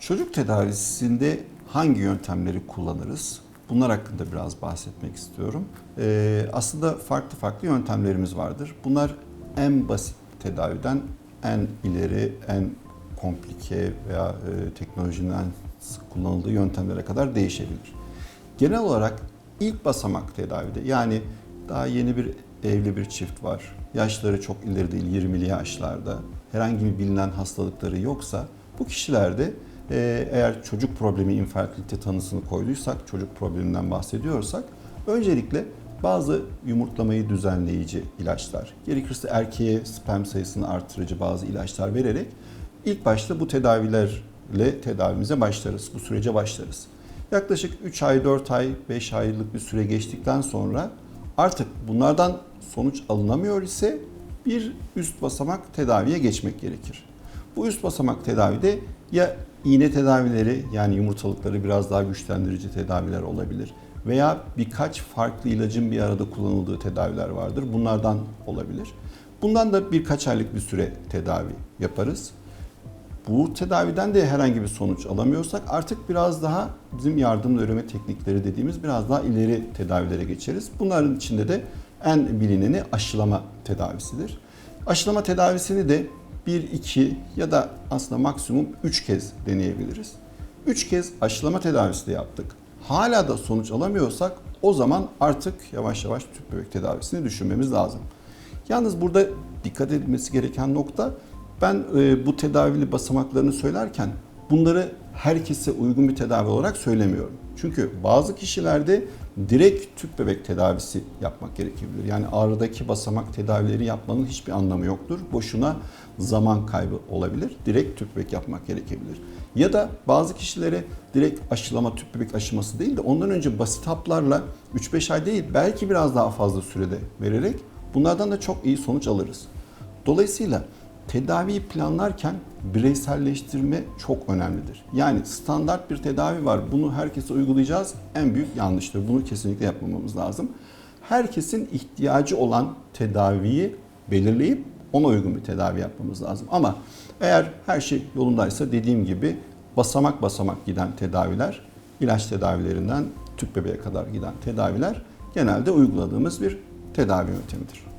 Çocuk tedavisinde hangi yöntemleri kullanırız? Bunlar hakkında biraz bahsetmek istiyorum. Ee, aslında farklı farklı yöntemlerimiz vardır. Bunlar en basit tedaviden en ileri, en komplike veya e, teknolojinin en sık kullanıldığı yöntemlere kadar değişebilir. Genel olarak ilk basamak tedavide yani daha yeni bir evli bir çift var. Yaşları çok ileri değil 20'li yaşlarda. Herhangi bir bilinen hastalıkları yoksa bu kişilerde eğer çocuk problemi infertilite tanısını koyduysak, çocuk probleminden bahsediyorsak öncelikle bazı yumurtlamayı düzenleyici ilaçlar, gerekirse erkeğe sperm sayısını artırıcı bazı ilaçlar vererek ilk başta bu tedavilerle tedavimize başlarız, bu sürece başlarız. Yaklaşık 3 ay, 4 ay, 5 aylık bir süre geçtikten sonra artık bunlardan sonuç alınamıyor ise bir üst basamak tedaviye geçmek gerekir. Bu üst basamak tedavide ya iğne tedavileri yani yumurtalıkları biraz daha güçlendirici tedaviler olabilir veya birkaç farklı ilacın bir arada kullanıldığı tedaviler vardır. Bunlardan olabilir. Bundan da birkaç aylık bir süre tedavi yaparız. Bu tedaviden de herhangi bir sonuç alamıyorsak artık biraz daha bizim yardımla üreme teknikleri dediğimiz biraz daha ileri tedavilere geçeriz. Bunların içinde de en bilineni aşılama tedavisidir. Aşılama tedavisini de 1, 2 ya da aslında maksimum 3 kez deneyebiliriz. 3 kez aşılama tedavisi de yaptık. Hala da sonuç alamıyorsak o zaman artık yavaş yavaş tüp bebek tedavisini düşünmemiz lazım. Yalnız burada dikkat edilmesi gereken nokta ben e, bu tedavili basamaklarını söylerken bunları herkese uygun bir tedavi olarak söylemiyorum. Çünkü bazı kişilerde direkt tüp bebek tedavisi yapmak gerekebilir. Yani ağrıdaki basamak tedavileri yapmanın hiçbir anlamı yoktur. Boşuna zaman kaybı olabilir. Direkt tüp bebek yapmak gerekebilir. Ya da bazı kişilere direkt aşılama tüp bebek aşıması değil de ondan önce basit haplarla 3-5 ay değil belki biraz daha fazla sürede vererek bunlardan da çok iyi sonuç alırız. Dolayısıyla tedaviyi planlarken bireyselleştirme çok önemlidir. Yani standart bir tedavi var. Bunu herkese uygulayacağız. En büyük yanlıştır. Bunu kesinlikle yapmamamız lazım. Herkesin ihtiyacı olan tedaviyi belirleyip ona uygun bir tedavi yapmamız lazım. Ama eğer her şey yolundaysa dediğim gibi basamak basamak giden tedaviler, ilaç tedavilerinden tüp bebeğe kadar giden tedaviler genelde uyguladığımız bir tedavi yöntemidir.